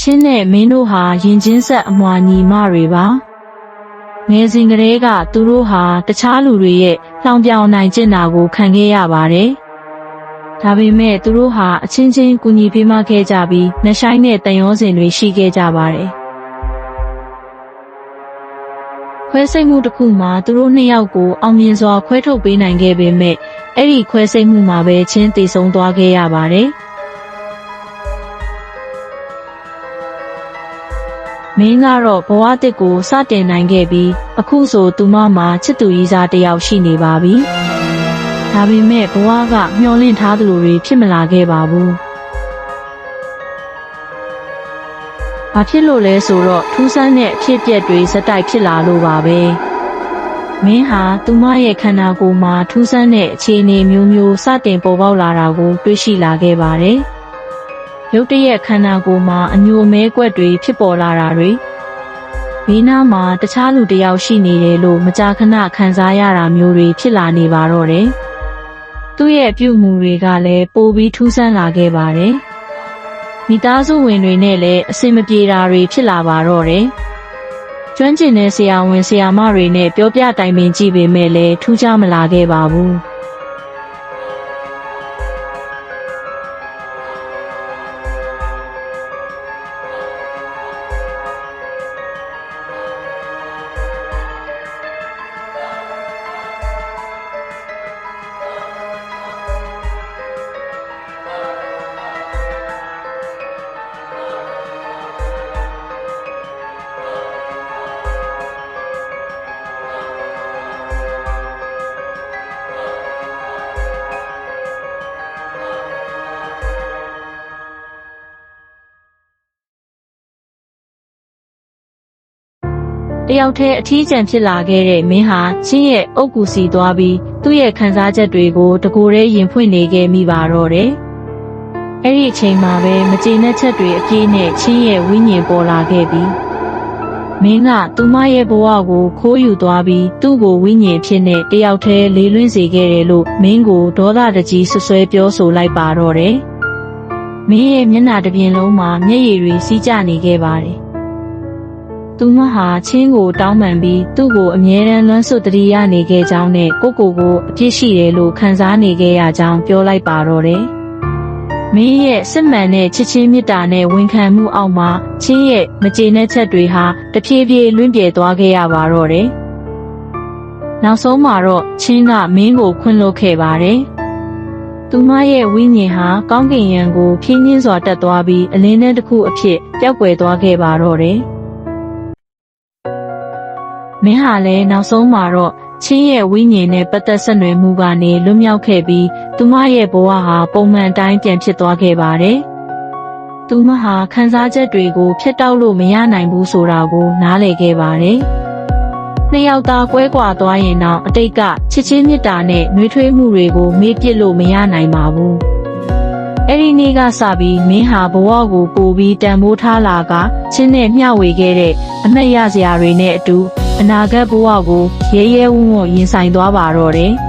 ချင်းနဲ့မင်းတို့ဟာရင်ချင်းဆက်အမွာညီမတွေပါငယ်စဉ်ကတည်းကသူတို့ဟာတခြားလူတွေရဲ့လောင်ပြောင်နိုင်ကျင့်တာကိုခံခဲ့ရပါတယ်ဒါပေမဲ့သူတို့ဟာအချင်းချင်းကူညီပေးမခဲ့ကြပြီးနှဆိုင်တဲ့တန်ရောစင်တွေရှိခဲ့ကြပါတယ်ခွဲစိတ်မှုတစ်ခုမှာသူတို့နှစ်ယောက်ကိုအောင်မြင်စွာခွဲထုတ်ပေးနိုင်ခဲ့ပေမဲ့အဲ့ဒီခွဲစိတ်မှုမှာပဲချင်းတည်ဆုံသွားခဲ့ရပါတယ် မင်းကတော့ဘဝတစ်ကိုစတင်နိုင်ခဲ့ပြီးအခုဆိုသူမမှာချစ်သူရည်စားတစ်ယောက်ရှိနေပါပြီ။ဒါပေမဲ့ဘဝကမျောလင့်ထားသလိုတွေဖြစ်မလာခဲ့ပါဘူး။ဘာဖြစ်လို့လဲဆိုတော့ထူးဆန်းတဲ့အဖြစ်အပျက်တွေစတိုက်ဖြစ်လာလို့ပါပဲ။မင်းဟာသူမရဲ့ခန္ဓာကိုယ်မှာထူးဆန်းတဲ့အခြေအနေမျိုးမျိုးစတင်ပေါ်ပေါက်လာတာကို တွေ့ရှိလာခဲ့ပါတယ်။ ရုတ်တရက်ခန္ဓာကိုယ်မှာအညိုမဲကွက်တွေဖြစ်ပေါ်လာတာတွေဘေးနားမှာတခြားလူတစ်ယောက်ရှိနေတယ်လို့မကြာခဏခံစားရတာမျိုးတွေဖြစ်လာနေပါတော့တယ်။သူ့ရဲ့ပြုမှုတွေကလည်းပိုပြီးထူးဆန်းလာခဲ့ပါတယ်။မိသားစုဝင်တွေနဲ့လည်းအဆင်မပြေတာတွေဖြစ်လာပါတော့တယ်။ကျွမ်းကျင်တဲ့ဆရာဝန်ဆရာမတွေနဲ့ပြောပြတိုင်ပင်ကြည့်ပေမဲ့လည်းထူးခြားမလာခဲ့ပါဘူး။ တယောက်တည်းအထီးကျန်ဖြစ်လာခဲ့တဲ့မင်းဟာချင်းရဲ့အုတ်ကူစီသွားပြီးသူ့ရဲ့ခံစားချက်တွေကိုတကိုယ်တည်းရင်ဖွင့်နေခဲ့မိပါတော့တယ်။အဲ့ဒီအချိန်မှာပဲမကျေနပ်ချက်တွေအပြည့်နဲ့ချင်းရဲ့ဝိညာဉ်ပေါ်လာခဲ့ပြီးမင်းကသူမရဲ့ဘဝကိုခိုးယူသွားပြီးသူ့ကိုဝိညာဉ်ဖြစ်နဲ့တယောက်တည်းလေးလွင့်စေခဲ့တယ်လို့မင်းကိုဒေါသတကြီးဆွဆွဲပြောဆိုလိုက်ပါတော့တယ်။မင်းရဲ့မျက်နှာတစ်ပြင်လုံးမှာမျက်ရည်တွေစီးကျနေခဲ့ပါတယ်။ သူမဟာချင်းကိုတောင်းပန်ပြီးသူ့ကိုအမြဲတမ်းလွမ်းဆွတ်တတိယနေခဲ့ကြောင်းနဲ့ကိုကိုကိုအပြစ်ရှိတယ်လို့ခံစားနေခဲ့ရကြောင်းပြောလိုက်ပါတော့တယ်။မင်းရဲ့စစ်မှန်တဲ့ချစ်ချင်းမေတ္တာနဲ့ဝန်ခံမှုအောက်မှာချင်းရဲ့မကျေနပ်ချက်တွေဟာတဖြည်းဖြည်းလွင့်ပြေသွားခဲ့ရပါတော့တယ်။နောက်ဆုံးမှာတော့ချင်းကမင်းကိုခွင့်လွှတ်ခဲ့ပါတယ်။သူမရဲ့ဝိညာဉ်ဟာကောင်းကင်ယံကိုဖြင်းချင်းစွာတက်သွားပြီးအလင်းထဲတစ်ခုအဖြစ်ပျောက်ကွယ်သွားခဲ့ပါတော့တယ်။ မင်းဟာလည်းနောက်ဆုံးမှာတော့ချင်းရဲ့ဝိညာဉ်နဲ့ပတ်သက်ဆက်နွယ်မှုကနေလွတ်မြောက်ခဲ့ပြီးသူမရဲ့ဘဝဟာပုံမှန်အတိုင်းပြန်ဖြစ်သွားခဲ့ပါတယ်။သူမဟာခံစားချက်တွေကိုဖျက်တောက်လို့မရနိုင်ဘူးဆိုတာကိုနားလည်ခဲ့ပါတယ်။နှစ်ယောက်သားကွဲကွာသွားရင်တော့အတိတ်ကချစ်ချင်းမေတ္တာနဲ့နှွေးထွေးမှုတွေကိုမေ့ပစ်လို့မရနိုင်ပါဘူး။အဲ့ဒီနေ့ကစပြီးမင်းဟာဘဝကိုပိုပြီးတန်ဖိုးထားလာကချင်းနဲ့မျှဝေခဲ့တဲ့အမှတ်ရစရာတွေနဲ့အတူ အနာဂတ်ဘဝကိုရဲရဲဝံ့ဝံ့ရင်ဆိုင်သွားပါတော့တယ်။